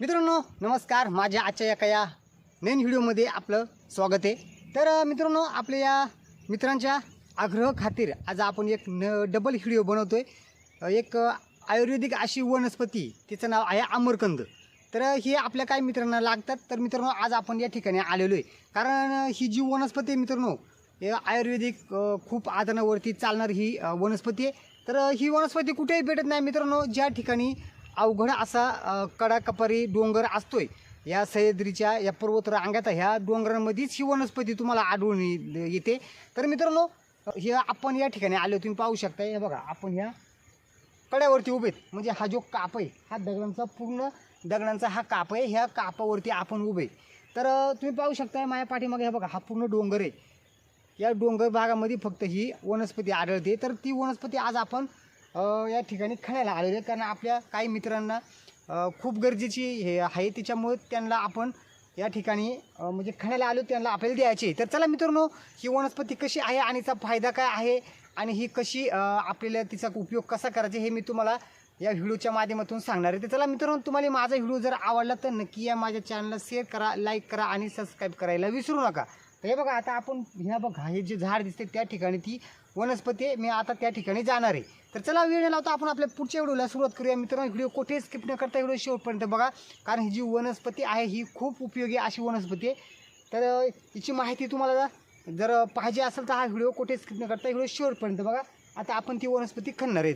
मित्रांनो नमस्कार. माझ्या आजच्या एका या नवीन व्हिडिओमध्ये आपलं स्वागत आहे. तर मित्रांनो आपल्या या मित्रांच्या आग्रह खातीर आज आपण एक न डबल व्हिडिओ बनवतो आहे एक आयुर्वेदिक अशी वनस्पती तिचं नाव आहे आमरकंद. तर हे आपल्या काही मित्रांना लागतात. तर मित्रांनो आज आपण या ठिकाणी आलेलो आहे. कारण ही जी वनस्पती आहे मित्रांनो हे आयुर्वेदिक खूप आदनावरती चालणारी ही वनस्पती आहे. तर ही वनस्पती कुठेही भेटत नाही मित्रांनो. ज्या ठिकाणी अवघड असा कडाकपारी डोंगर असतोय. या सह्याद्रीच्या या पर्वत रांगात ह्या डोंगरांमध्येच ही वनस्पती तुम्हाला आढळून ये- येते. तर मित्रांनो हे आपण या ठिकाणी आलो तुम्ही पाहू शकता हे बघा आपण ह्या कड्यावरती उभेत म्हणजे हा जो काप आहे हा दगडांचा पूर्ण दगडांचा हा काप आहे. ह्या कापावरती आपण उभे तर तुम्ही पाहू शकता माझ्या पाठीमागे हे बघा हा पूर्ण डोंगर आहे. या डोंगर भागामध्ये फक्त ही वनस्पती आढळते. तर ती वनस्पती आज आपण अ, या ठिकाणी खणायला आलेले कारण आपल्या काही मित्रांना अ, खूप गरजेची हे आहे. त्याच्यामुळे त्यांना आपण या ठिकाणी अ, म्हणजे खाण्याला आलो त्यांना आपल्याला द्यायचे तर चला मित्रांनो ही वनस्पती कशी आहे आणि तिचा फायदा काय आहे आणि ही कशी अ, आपल्याला तिचा उपयोग कसा करायचा हे मी तुम्हाला या व्हिडिओच्या माध्यमातून सांगणार आहे. तर चला मित्रांनो तुम्हाला माझा व्हिडिओ जर आवडला तर नक्की या माझ्या चॅनलला शेअर करा लाईक करा आणि सबस्क्राईब करायला विसरू नका. तर हे बघा आता आपण ह्या बघा हे जे झाड दिसते त्या ठिकाणी ती वनस्पती आहे मी आता त्या ठिकाणी जाणार आहे. तर चला वेळ न लावता आपण आपल्या पुढच्या व्हिडिओला सुरुवात करूया. मित्रांनो व्हिडिओ कुठे स्किप न करता व्हिडिओ शेवटपर्यंत बघा. कारण ही जी वनस्पती आहे ही खूप उपयोगी अशी वनस्पती आहे. तर हिची माहिती तुम्हाला जर पाहिजे असेल तर हा व्हिडिओ कुठे स्किप न करता व्हिडिओ शेवटपर्यंत बघा. आता आपण ती वनस्पती खणणार आहे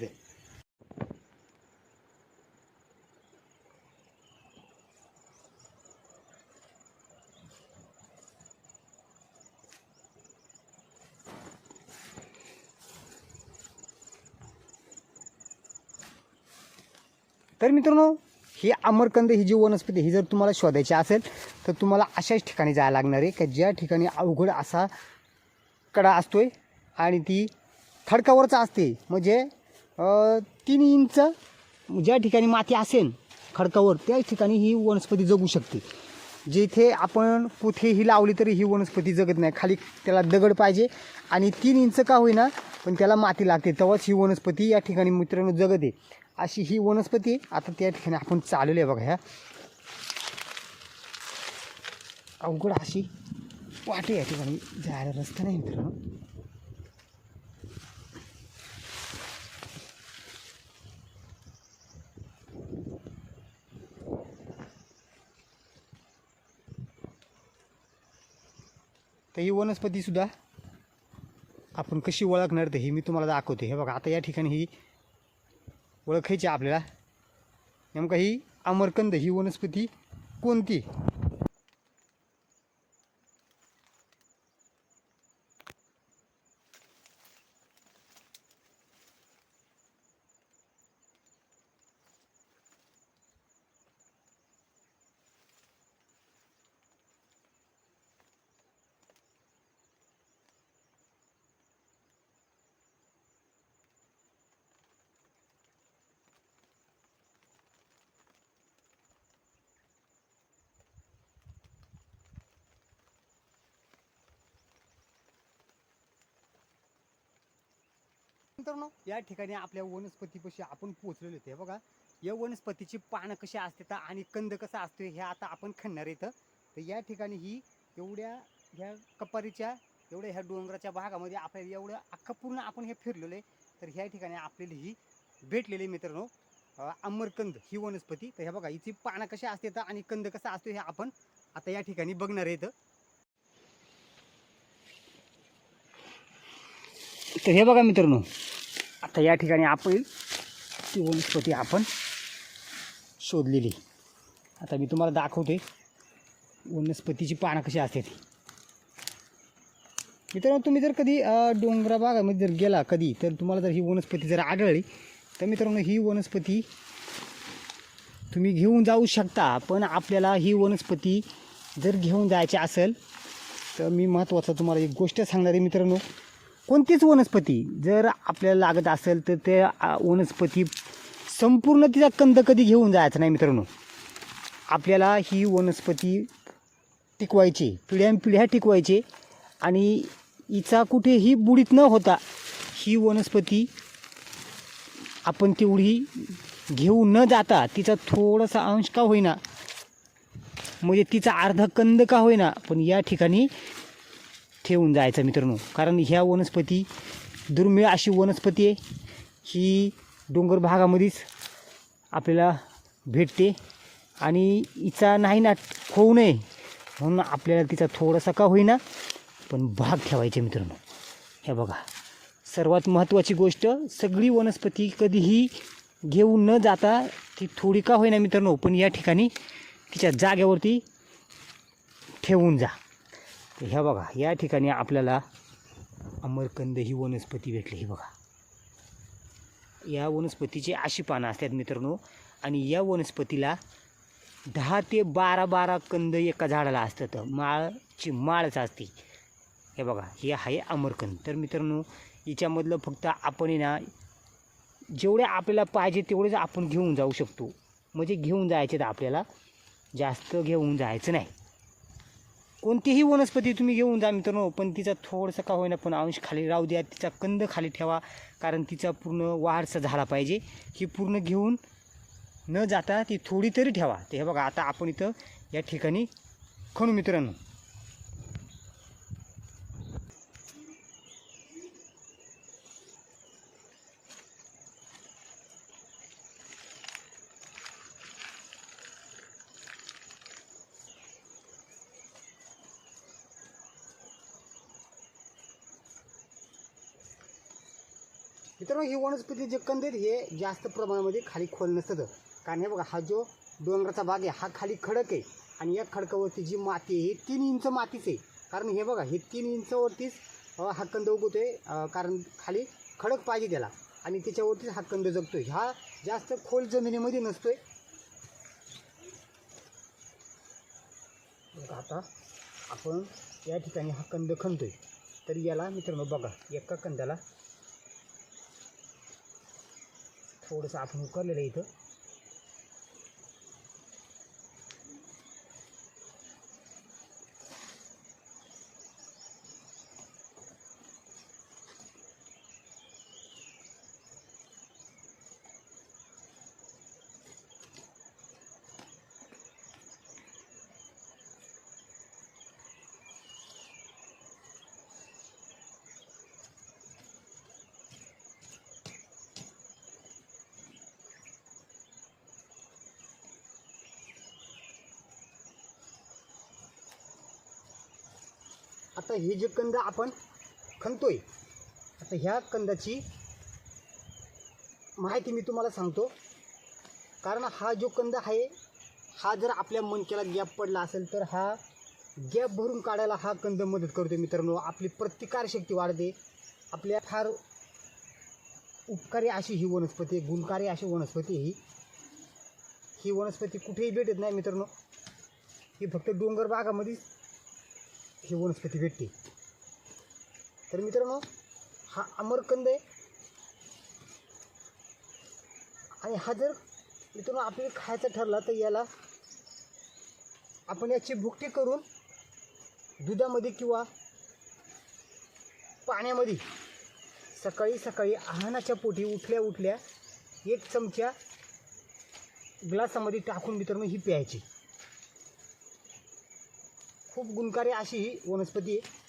तर मित्रांनो ही अमरकंद ही जी वनस्पती ही जर तुम्हाला शोधायची असेल तर तुम्हाला अशाच ठिकाणी जायला लागणार आहे का ज्या ठिकाणी अवघड असा कडा असतो आहे आणि ती खडकावरच असते. म्हणजे तीन इंच ज्या ठिकाणी माती असेल खडकावर त्या ठिकाणी ही वनस्पती जगू शकते. जिथे आपण कुठेही लावली तरी ही वनस्पती जगत नाही. खाली त्याला दगड पाहिजे आणि तीन इंच का होईना पण त्याला माती लागते. तेव्हाच ही वनस्पती या ठिकाणी मित्रांनो जगते. अशी ही वनस्पती आता त्या ठिकाणी आपण चालवली आहे बघा ह्या. अवघड अशी वाटे या ठिकाणी. जायला रस्ता नाही मित्रांनो. तर ही वनस्पतीसुद्धा आपण कशी ओळखणार तर ही मी तुम्हाला दाखवते. हे बघा आता या ठिकाणी ही ओळखायची आपल्याला. नेमका ही अमरकंद ही वनस्पती कोणती? मित्रांनो या ठिकाणी आपल्या वनस्पतीपाशी आपण पोहोचलेलो होते. बघा या वनस्पतीची पानं कशी असतात आणि कंद कसा असतो हे आता आपण खणणार इथं. तर या ठिकाणी ही एवढ्या ह्या कपारीच्या एवढ्या ह्या डोंगराच्या भागामध्ये आपल्याला एवढं अख्खं पूर्ण आपण हे फिरलेलो आहे. तर ह्या ठिकाणी आपल्याला ही भेटलेली मित्रांनो अमरकंद ही वनस्पती. तर हे बघा हिची पानं कशा असतात आणि कंद कसा असतो हे आपण आता या ठिकाणी बघणार आहे तर हे बघा मित्रांनो आता या ठिकाणी आपण ती वनस्पती आपण शोधलेली. आता मी तुम्हाला दाखवते वनस्पतीची पानं कशी असते ती. मित्रांनो तुम्ही जर कधी अ, डोंगरा भागामध्ये जर गेला कधी तर तुम्हाला जर ही वनस्पती जर आढळली तर मित्रांनो ही वनस्पती तुम्ही घेऊन जाऊ शकता. पण आपल्याला ही वनस्पती जर घेऊन जायची असेल तर मी महत्त्वाचं तुम्हाला एक गोष्ट सांगणार आहे मित्रांनो. कोणतीच वनस्पती जर आपल्याला लागत असेल तर ते वनस्पती संपूर्ण तिचा कंद कधी घेऊन जायचं नाही मित्रांनो. आपल्याला ही वनस्पती टिकवायची पिढ्यानपिढ्या टिकवायची आणि हिचा कुठेही बुडीत न होता ही वनस्पती आपण तेवढी घेऊ न जाता तिचा थोडासा अंश का होईना म्हणजे तिचा अर्धा कंद का होईना पण या ठिकाणी ठेवून जायचं मित्रांनो. कारण ह्या वनस्पती दुर्मिळ अशी वनस्पती आहे ही डोंगर भागामध्येच आपल्याला भेटते आणि हिचा नाही ना होऊ नये म्हणून आपल्याला तिचा थोडासा का होईना पण भाग ठेवायचे मित्रांनो. हे बघा. सर्वात महत्त्वाची गोष्ट सगळी वनस्पती कधीही घेऊन न जाता ती थोडी का होईना मित्रांनो पण या ठिकाणी तिच्या जागेवरती ठेवून जा. तर ह्या बघा या ठिकाणी आपल्याला अमरकंद ही वनस्पती भेटली. ही बघा. या वनस्पतीची अशी पानं असतात मित्रांनो आणि या वनस्पतीला दहा ते बारा बारा कंद एका झाडाला असतात. माळची माळच असते. हे बघा हे आहे अमरकंद. तर मित्रांनो याच्यामधलं फक्त आपण आहे ना जेवढे आपल्याला पाहिजे तेवढेच आपण घेऊन जाऊ शकतो. म्हणजे घेऊन जायचे तर आपल्याला जास्त घेऊन जायचं नाही. कोणतीही वनस्पती तुम्ही घेऊन जा मित्रांनो पण तिचा थोडंसं का होईना पण अंश खाली राहू द्या तिचा कंद खाली ठेवा कारण तिचा पूर्ण वाढसा झाला पाहिजे. ही पूर्ण घेऊन न जाता ती थोडी तरी ठेवा. ते हे बघा आता आपण इथं या ठिकाणी खणू मित्रांनो. मित्रांनो ही वनस्पती जे कंद आहेत हे जास्त प्रमाणामध्ये खाली खोल नसतं. कारण हे बघा हा जो डोंगराचा भाग आहे हा खाली खडक आहे. आणि या खडकावरती जी माती आहे ही तीन इंच मातीच आहे. कारण हे बघा हे तीन इंचवरतीच हा कंद उगवतो आहे कारण खाली खडक पाहिजे त्याला. आणि त्याच्यावरतीच हा कंद जगतोय. हा जास्त खोल जमिनीमध्ये नसतो बघा आता आपण या ठिकाणी हा कंद खणतोय. तर याला मित्रांनो बघा एका कंदाला थोडंसं आपण उकरलेलं इथं. आता हे जे कंद आपण खणतोय आता ह्या कंदाची माहिती मी तुम्हाला सांगतो. कारण हा जो कंद आहे हा जर आपल्या मनक्याला गॅप पडला असेल तर हा गॅप भरून काढायला हा कंद मदत करतो मित्रांनो. आपली प्रतिकारशक्ती वाढते. आपल्या फार उपकारी अशी ही वनस्पती आहे, गुणकारी अशी वनस्पती ही. ही वनस्पती कुठेही भेटत नाही मित्रांनो. ही फक्त डोंगर भागामध्येच ही वनस्पती भेटते तर मित्रांनो हा अमरकंद आहे. आणि हा जर मित्रांनो आपल्याला खायचा ठरला तर याला आपण याची भुकटी करून दुधामध्ये किंवा पाण्यामध्ये सकाळी सकाळी आहानाच्या पोटी उठल्या उठल्या एक चमचा ग्लासामध्ये टाकून मित्रांनो ही प्यायची. खूप गुणकारी अशी ही वनस्पती आहे.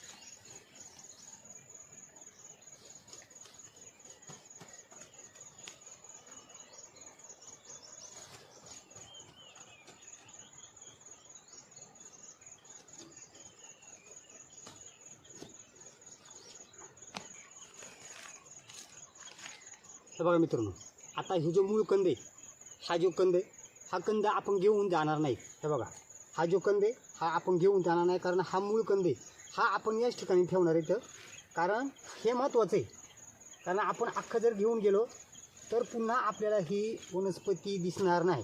हे बघा मित्रांनो आता हे जो मूळ कंद आहे हा जो कंद आहे हा कंद आपण घेऊन जाणार नाही. हे बघा हा जो कंद आहे हा आपण घेऊन जाणार नाही कारण हा मूळ कंद आहे. हा आपण याच ठिकाणी ठेवणार आहे इथं. कारण हे महत्त्वाचं आहे. कारण आपण अख्खं जर घेऊन गेलो तर पुन्हा आपल्याला ही वनस्पती दिसणार नाही.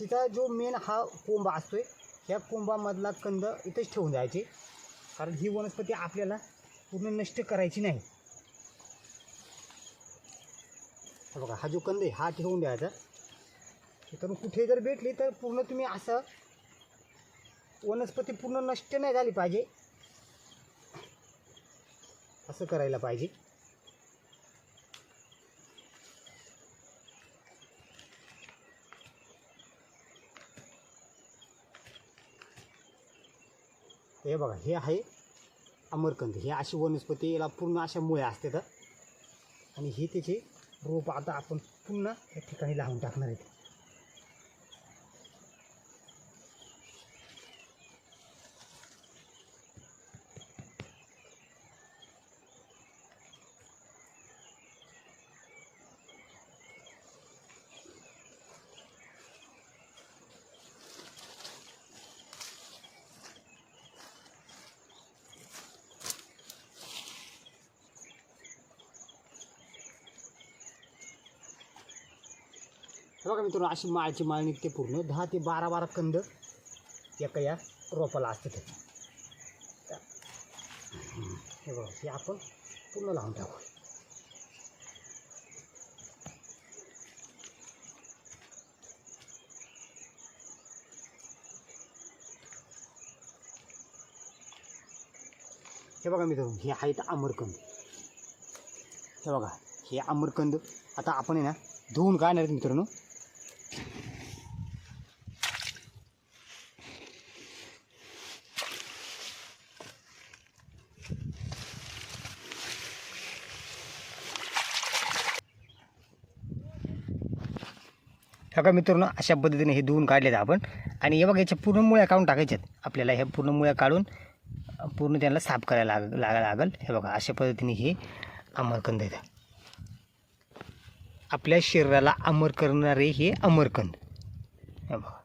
तिचा जो मेन हा कोंबा आहे ह्या कोंबामधला कंद इथंच ठेवून जायचे. कारण ही वनस्पती आपल्याला पूर्ण नष्ट करायची नाही. बघा हा जो कंद आहे हा ठेवून द्यायचा. तर कुठे जर भेटली तर पूर्ण तुम्ही असं वनस्पती पूर्ण नष्ट नाही झाली पाहिजे. असं करायला पाहिजे. हे बघा हे आहे अमरकंद. हे अशी वनस्पती याला पूर्ण अशा मुळ्या असतात. आणि हे त्याचे रोप आता आपण पुन्हा या ठिकाणी लावून टाकणार आहेत. हे बघा मित्रांनो अशी माळची माळ निघते पूर्ण. दहा ते बारा बारा कंद एका या रोपाला असतात. हे बघा हे आपण पूर्ण लावून टाकू. हे बघा मित्रांनो हे आहेत आमरकंद हे बघा हे आमरकंद आता आपण आहे ना धुवून काढणार मित्रांनो. हे बघा मित्रांनो अशा पद्धतीने हे धुवून काढलेत आपण. आणि हे बघा याच्या पूर्ण मुळ्या काढून टाकायच्यात. आपल्याला ह्या पूर्ण मुळ्या काढून पूर्ण त्यांना साफ करायला लाग लागा लागल. हे बघा अशा पद्धतीने हे अमरकंद आहेत. आपल्या शरीराला अमर करणारे हे अमरकंद. हे बघा.